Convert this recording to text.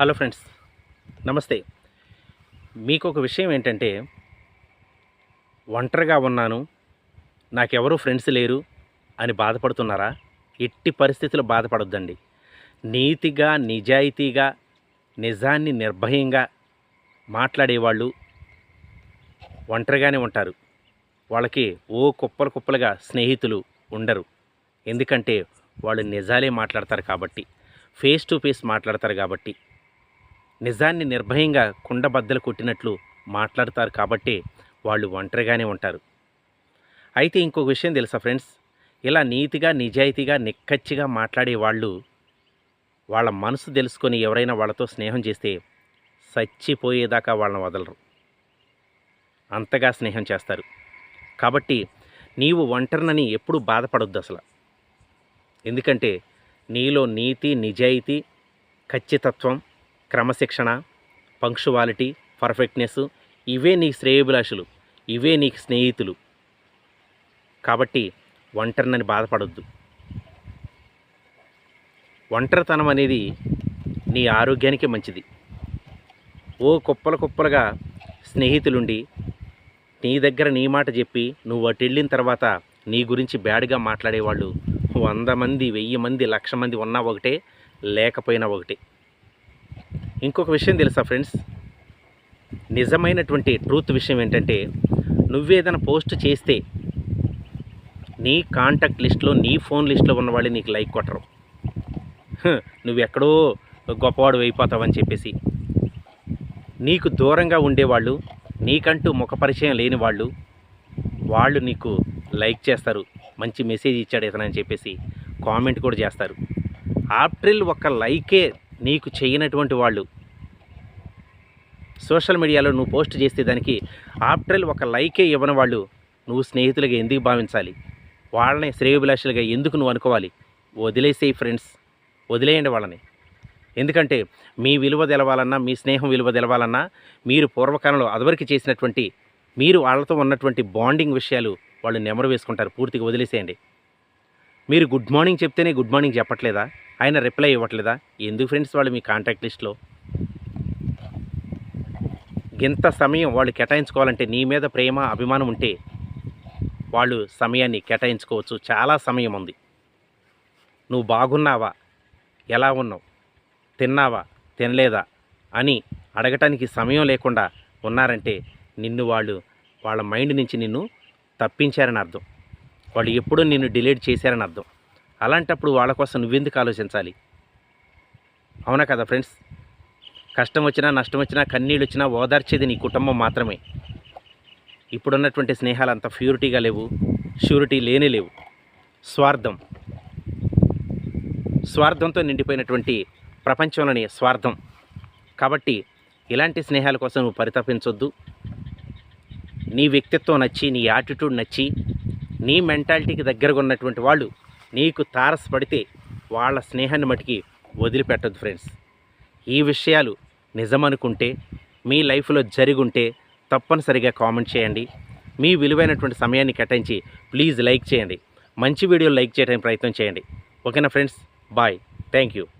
Hello friends నమస్తే. మీకు ఒక విషయం ఏంటంటే ఒంటరిగా ఉన్నాను నాకెవరూ ఫ్రెండ్స్ లేరు అని బాధపడుతున్నారా? ఎట్టి పరిస్థితులు బాధపడొద్దండి. నీతిగా నిజాయితీగా నిజాన్ని నిర్భయంగా మాట్లాడేవాళ్ళు ఒంటరిగానే ఉంటారు. వాళ్ళకి ఓ కుప్పలు కుప్పలుగా స్నేహితులు ఉండరు. ఎందుకంటే వాళ్ళు నిజాలే మాట్లాడతారు కాబట్టి ఫేస్ టు ఫేస్ మాట్లాడతారు కాబట్టి. నిజాన్ని నిర్భయంగా కుండబద్దలు కొట్టినట్లు మాట్లాడతారు కాబట్టి వాళ్ళు ఒంటరిగానే ఉంటారు. అయితే ఇంకొక విషయం తెలుసా ఫ్రెండ్స్? ఇలా నీతిగా నిజాయితీగా నిక్కచ్చిగా మాట్లాడే వాళ్ళు వాళ్ళ మనసు తెలుసుకొని ఎవరైనా వాళ్ళతో స్నేహం చేస్తే చచ్చిపోయేదాకా వాళ్ళని వదలరు. అంతగా స్నేహం చేస్తారు. కాబట్టి నీవు ఒంటరినని ఎప్పుడూ బాధపడొద్దు అసలు. ఎందుకంటే నీలో నీతి నిజాయితీ ఖచ్చితత్వం క్రమశిక్షణ పంక్షువాలిటీ పర్ఫెక్ట్నెస్ ఇవే నీ శ్రేయభిలాషులు ఇవే నీకు స్నేహితులు. కాబట్టి ఒంటరినని బాధపడొద్దు. ఒంటరితనం అనేది నీ ఆరోగ్యానికి మంచిది. ఓ కుప్పల కుప్పలుగా స్నేహితులుండి నీ దగ్గర నీ మాట చెప్పి నువ్వు అటు వెళ్ళిన తర్వాత నీ గురించి బ్యాడ్గా మాట్లాడేవాళ్ళు వంద మంది వెయ్యి మంది లక్ష మంది ఉన్నా ఒకటే లేకపోయినా ఒకటే. ఇంకొక విషయం తెలుసా ఫ్రెండ్స్? నిజమైనటువంటి ట్రూత్ విషయం ఏంటంటే నువ్వేదైనా పోస్ట్ చేస్తే నీ కాంటాక్ట్ లిస్ట్లో నీ ఫోన్ లిస్ట్లో ఉన్న వాళ్ళు నీకు లైక్ కొట్టరు. నువ్వు నువ్వెక్కడో గొప్పవాడు అయిపోతావని చెప్పేసి. నీకు దూరంగా ఉండేవాళ్ళు నీకంటూ ముఖ పరిచయం లేని వాళ్ళు వాళ్ళు నీకు లైక్ చేస్తారు మంచి మెసేజ్ ఇచ్చాడు ఇతనని చెప్పేసి కామెంట్ కూడా చేస్తారు. ఆప్రిల్ ఒక లైకే నీకు చేయనటువంటి వాళ్ళు. సోషల్ మీడియాలో నువ్వు పోస్ట్ చేస్తే దానికి ఆప్రిల్ ఒక లైకే ఇవ్వని వాళ్ళు నువ్వు స్నేహితులుగా ఎందుకు భావించాలి? వాళ్ళని శ్రేయోభిలాషులుగా ఎందుకు నువ్వు అనుకోవాలి? వదిలేసేయి ఫ్రెండ్స్. వదిలేయండి వాళ్ళని. ఎందుకంటే మీ విలువ తెలవాలన్నా మీ స్నేహం విలువ తెలవాలన్నా మీరు పూర్వకాలంలో అదివరకు చేసినటువంటి మీరు వాళ్ళతో ఉన్నటువంటి బాండింగ్ విషయాలు వాళ్ళు నెమరు వేసుకుంటారు. పూర్తిగా వదిలేసేయండి. మీరు గుడ్ మార్నింగ్ చెప్తేనే గుడ్ మార్నింగ్ చెప్పట్లేదా? ఆయన రిప్లై ఇవ్వట్లేదా? ఎందుకు ఫ్రెండ్స్ వాళ్ళు మీ కాంటాక్ట్ లిస్ట్లో? ఇంత సమయం వాళ్ళు కేటాయించుకోవాలంటే నీ మీద ప్రేమ అభిమానం ఉంటే వాళ్ళు సమయాన్ని కేటాయించుకోవచ్చు. చాలా సమయం ఉంది. నువ్వు బాగున్నావా? ఎలా ఉన్నావు? తిన్నావా? తినలేదా? అని అడగటానికి సమయం లేకుండా ఉన్నారంటే నిన్ను వాళ్ళు వాళ్ళ మైండ్ నుంచి నిన్ను తప్పించారని అర్థం. వాళ్ళు ఎప్పుడూ నిన్ను డిలీట్ చేశారని అర్థం. అలాంటప్పుడు వాళ్ళ కోసం నువ్వెందుకు ఆలోచించాలి? అవునా కదా ఫ్రెండ్స్? కష్టం వచ్చినా నష్టం వచ్చినా కన్నీళ్ళు వచ్చినా ఓదార్చేది నీ కుటుంబం మాత్రమే. ఇప్పుడున్నటువంటి స్నేహాలు అంత ప్యూరిటీగా లేవు ష్యూరిటీ లేనే లేవు. స్వార్థం. స్వార్థంతో నిండిపోయినటువంటి ప్రపంచంలోని స్వార్థం. కాబట్టి ఇలాంటి స్నేహాల కోసం నువ్వు పరితపించొద్దు. నీ వ్యక్తిత్వం నచ్చి నీ యాటిట్యూడ్ నచ్చి నీ మెంటాలిటీకి దగ్గరగా ఉన్నటువంటి వాళ్ళు నీకు తారసపడితే వాళ్ళ స్నేహాన్ని మటుకి వదిలిపెట్టద్దు ఫ్రెండ్స్. ఈ విషయాలు నిజమనుకుంటే మీ లైఫ్లో జరిగుంటే తప్పనిసరిగా కామెంట్ చేయండి. మీ విలువైనటువంటి సమయాన్ని కేటాయించి ప్లీజ్ లైక్ చేయండి. మంచి వీడియోలు లైక్ చేయడానికి ప్రయత్నం చేయండి. ఓకేనా ఫ్రెండ్స్? బాయ్. Thank you.